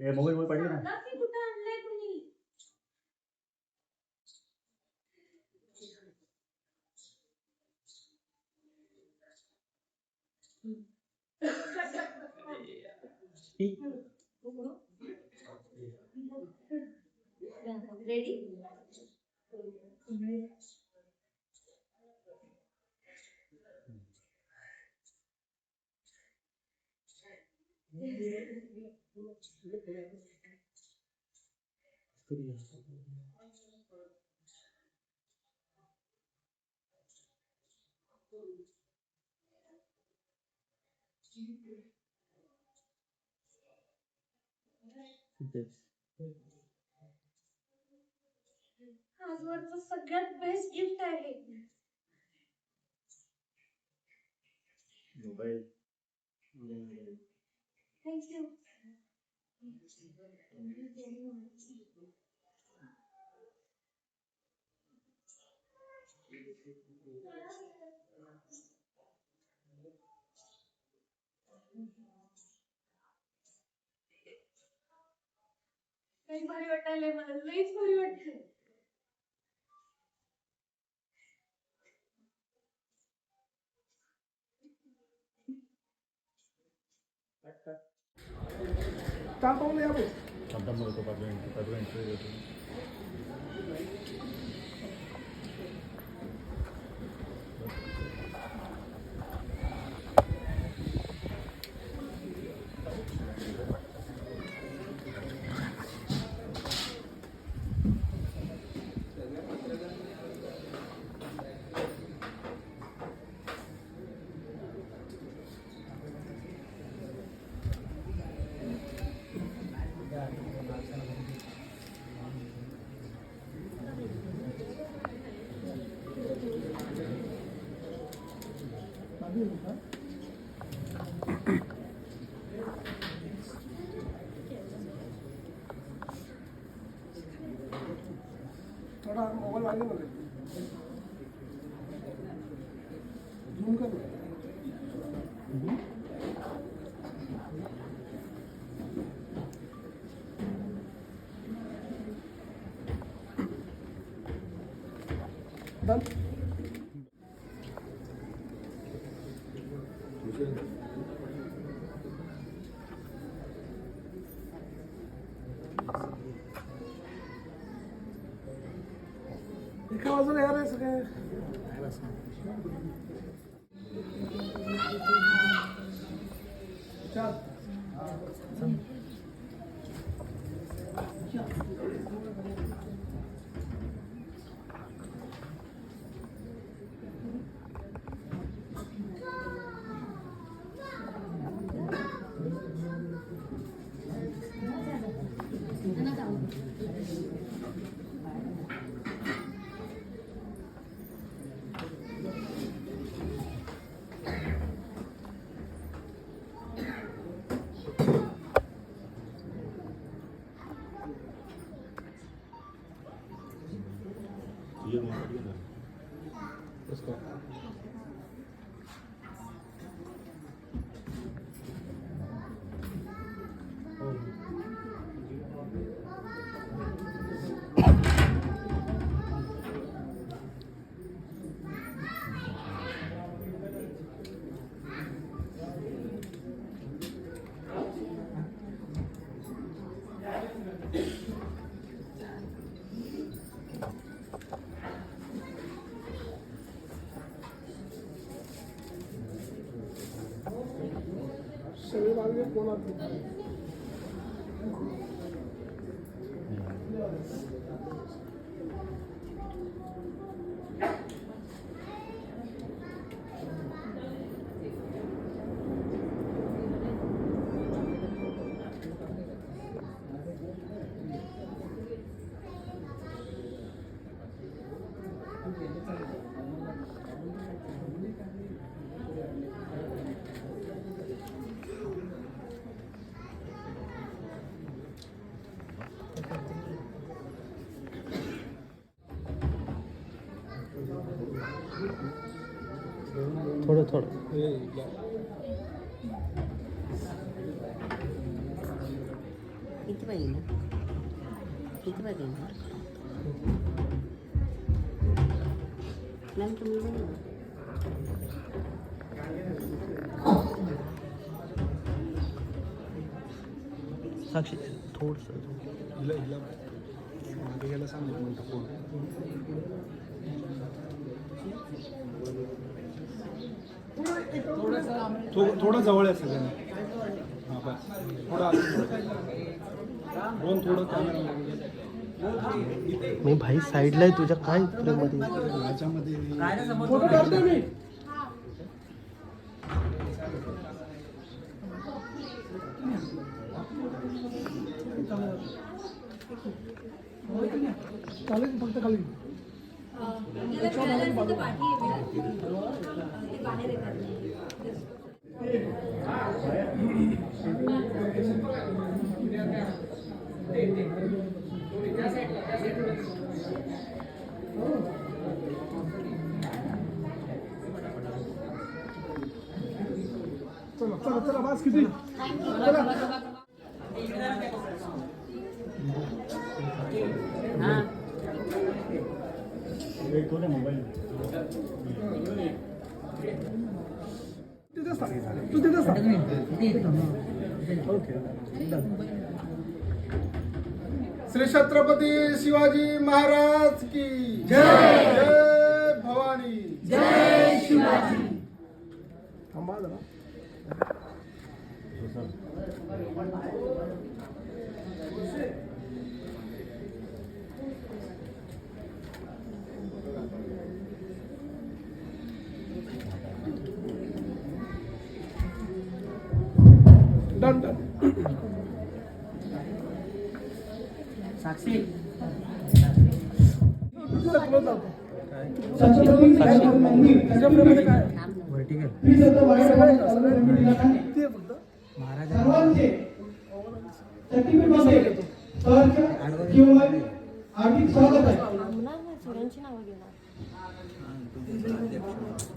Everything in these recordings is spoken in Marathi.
ए मोबाईल मध्ये पडले ना नक्की कुठं आणलंय तुम्ही रेडी आजवरचं सगळ्यात बेस्ट गिफ्ट आहे मोबाईल थँक्यू काही भारी वाटायलंय मला लईच भारी वाटतंय Tá bom, né, amor? పంతొమ్మిది పదిహేను పదిహేను padrón, थोड़ा एका बाजूला यार आहे 这里把这个了。थोडं थोडं किती पाहिजे ना किती पाहिजे ना मॅम तुम्ही बघा ना. साक्षी थोडंसं हिला हिला मागे घ्यायला सांग एक मिनिटं फोन थो- थोडं जवळ आहे सगळ्यांना हां बस. थोडं आलं. दोन थोडं कॅमेरा मी भाई साईडला आहे तुझ्या काय ह्याच्यामध्ये फोटो काढतो मी चालेल फक्त खाली चला चला चला बस किती चला हां एक तो ना मोबाईल तिथेच तू तिथं थांब. ओके. श्री छत्रपती शिवाजी महाराज की. जय. जय भवानी जय शिवाजी थांबा जरा डन डन साक्षी ते फक्त सर्वांचे शक्तीपीठामध्ये सहर्ष किंवा हार्दिक स्वागत आहे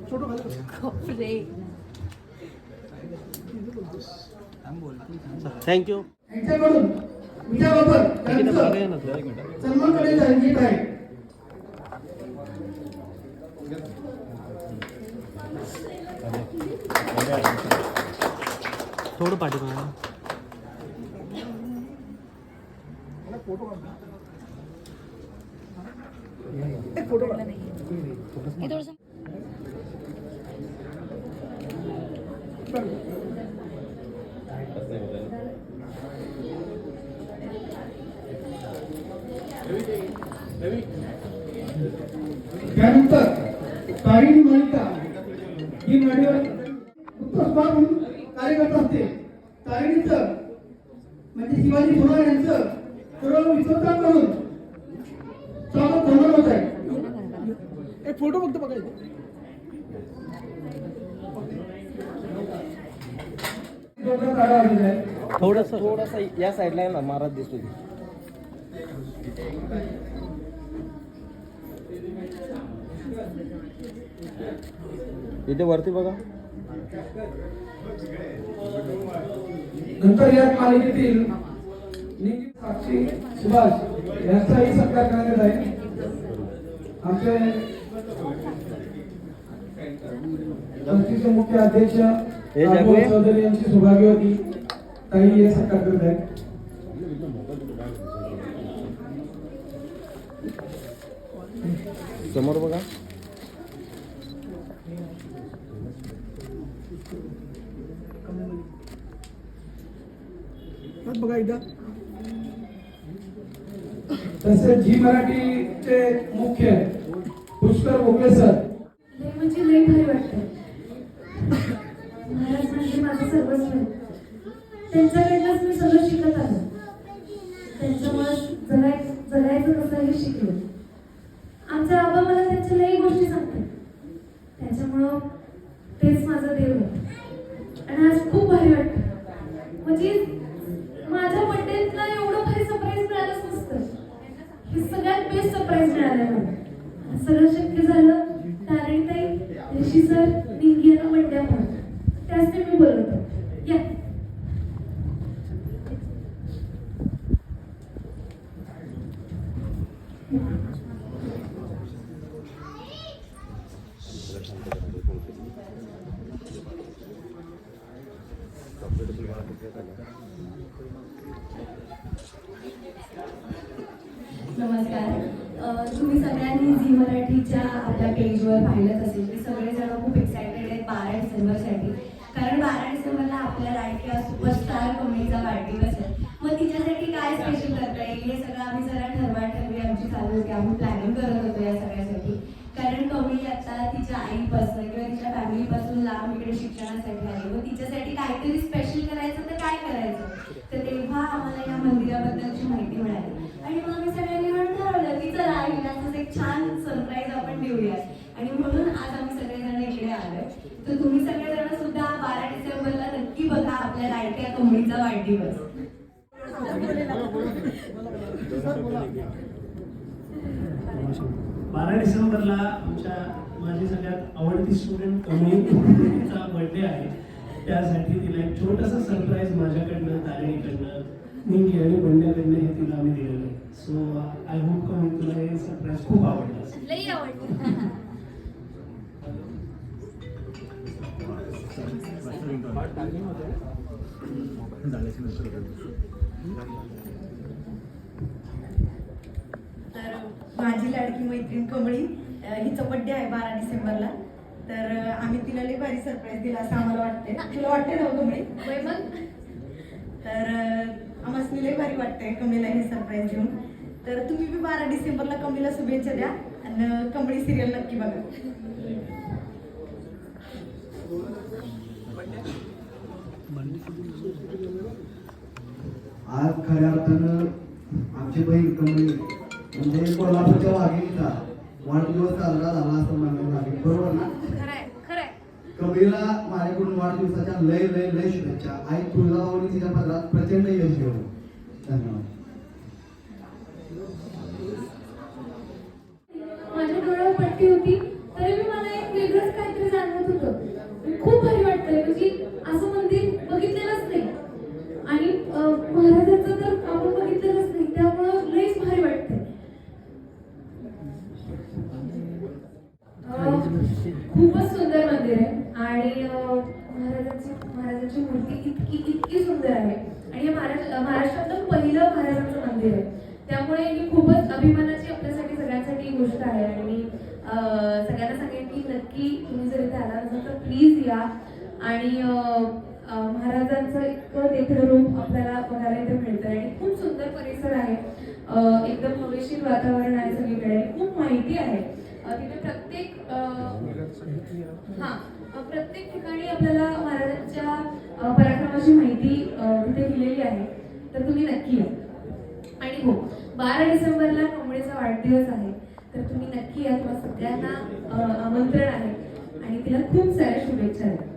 फोटो खाली थँक्यू यांच्याकडून तुझ्याबरोबर त्यांचं सन्मान करण्याचा गीत आहे. थोडं पाठीमागे. फोटो काढ. एक फोटो काढ. त्यानंतर तारीण मालिका ही नाडीवर उत्तस्वार म्हणून कार्य असते तारिणीचं म्हणजे शिवाजी सोनार यांचं सर्व विश्वतांकडून स्वागत होणार होत आहे. एक फोटो फक्त बघायचं थोडस थोडस या साईडला आहे ना महाराज दिसतो इथे वरती बघा. नंतर या मालिकेतील साक्षी सुभाष यांचाही सत्कार करण्यात आहे. आमचे संस्थेचे मुख्य अध्यक्ष? चौधरी यांची सौभाग्यवती ताई हे सत्कार करत आहेत. समोर बघा. बघा एकदा. तसेच जी मराठीचे मुख्य पुष्कर भोके सर. म्हणजे लय भारी महाराज म्हणजे माझं सर्वस्व. आहे. त्यांच्याकडनंच मी सगळं शिकत आलो त्यांच्यामुळे जगाय जगायचं कसं हे शिकलो आमचे आबा मला त्यांच्या सांगते. त्याच्यामुळं तेच माझं देव आहे. आणि आज खूप भारी वाटतं. म्हणजे माझ्या बड्डेला एवढं भारी सरप्राईज मिळालंच नसतं. हे सगळ्यात बेस्ट सरप्राईज मिळालं मला. सगळं शक्य झालं तारणताई ऋषी सर निंगी यांना बड्ड्यामुळे त्याच ते मी बोलवतो या नमस्कार. तुम्ही सगळ्यांनी झी मराठीच्या आपल्या पेजवर पाहिलंच असेल. की सगळेजण खूप एक्सायटेड आहेत बारा डिसेंबरसाठी कारण बारा डिसेंबरला आपल्या लाडक्या सुपरस्टार कमेचा वाढदिवस आहे. मग तिच्यासाठी काय स्पेशल करता येईल? हे सगळं आम्ही जरा ठरवा ठरवी आमची चालू होती. आम्ही प्लॅनिंग करत होतो या सगळ्यासाठी. कारण कमी आता तिच्या आईपासून किंवा तिच्या फॅमिलीपासून लांब इकडे शिक्षणासाठी आली. मग तिच्यासाठी काहीतरी स्पेशल बारा डिसेंबरला आमच्या माझी सगळ्यात आवडती स्टुडंट कमळीचा बर्थडे आहे. त्यासाठी तिला एक छोटंसं सरप्राईज माझ्याकडनं तारिणीकडनं निंगी आणि बंड्याकडनं हे तिला आम्ही दिलेलं आहे. सो आय होप कमी तुला हे सरप्राईज खूप आवडलं आवडतं तर माझी लाडकी मैत्रीण कमळी हिचा बड्डे आहे बारा डिसेंबरला. तर आम्ही तिला लई भारी सरप्राईज दिला असं आम्हाला वाटते तुला वाटते ना हो कमळी? मग. तर आम्हाला लई भारी वाटतंय कमळीला हे सरप्राईज देऊन. तर तुम्ही बी बारा डिसेंबरला कमळीला शुभेच्छा द्या आणि कमळी सिरियल नक्की बघा. आज खऱ्या अर्थानं आमची बहीण कमळी म्हणजे कोल्हापूरच्या वाघिणीचा वाढदिवस साजरा झाला असं म्हणायला लागेल. बरोबर ना? कबीरला माझ्याकडून वाढदिवसाच्या लय लय लय शुभेच्छा. आई तुळजाभवानी तिच्या पदरात प्रचंड यश घेऊ धन्यवाद. माझ्या डोळ्यावर पट्टी होती तरी मी मला एक वेगळंच काहीतरी जाणवत होतं खूप भारी वाटतंय म्हणजे असं मंदिर बघितलेलंच नाही आणि अं, महाराजांचं तर आपण बघितलेलंच नाही त्यामुळं लईच भारी वाटतंय अं, खूपच सुंदर मंदिर आहे आणि अं, महाराजांची महाराजांची मूर्ती इतकी इतकी सुंदर आहे आणि हे महाराष्ट्र महाराष्ट्रातलं पहिलं महाराजांचं मंदिर आहे त्यामुळे ही खूपच अभिमानाची आपल्यासाठी सगळ्यांसाठी ही गोष्ट आहे आणि मी सगळ्यांना सांगेन की नक्की तुम्ही जर इथे आला असाल तर प्लीज या. आणि महाराजांचं इतकं देखणं रूप आपल्याला बघायला इथे मिळतं आणि खूप सुंदर परिसर आहे. एकदम हवेशीर वातावरण आहे सगळीकडे. खूप माहिती आहे. तिथे प्रत्येक हां हा प्रत्येक ठिकाणी आपल्याला महाराजांच्या पराक्रमाची माहिती तिथे दिलेली आहे. तर तुम्ही नक्की या. आणि हो बारा डिसेंबरला कोंबडीचा वाढदिवस आहे. तर तुम्ही नक्की या तुम्हाला सगळ्यांना आमंत्रण आहे. आणि तिला खूप साऱ्या शुभेच्छा आहेत.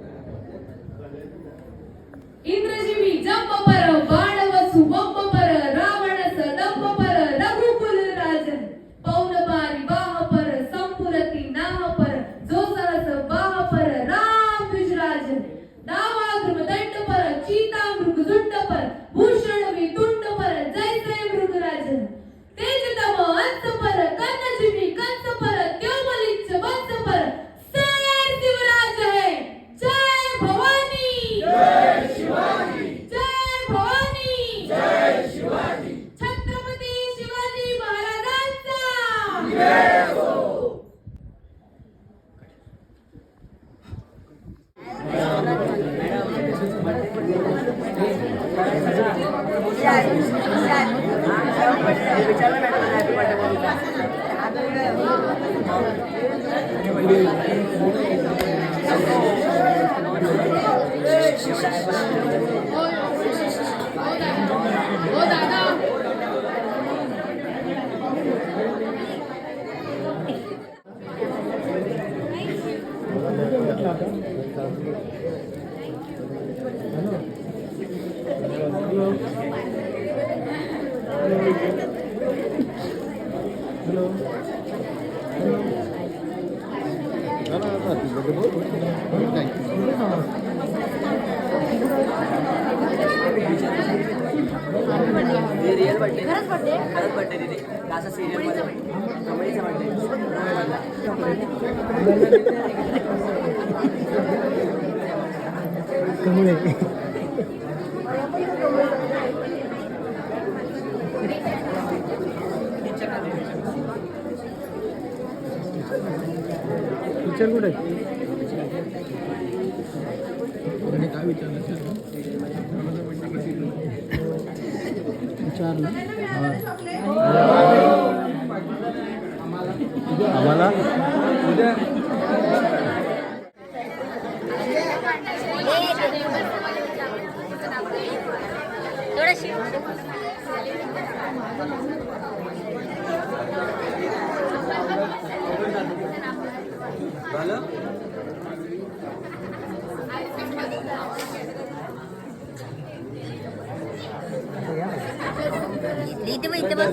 Thank you. बर्थडे खरंच बर्थडे खरंच बर्थडे दिदी. असं सिरियलमध्ये. कमेडीचा टीचर कुठे? विचारलं. आम्हाला? उद्या इथे बघ इथे बघ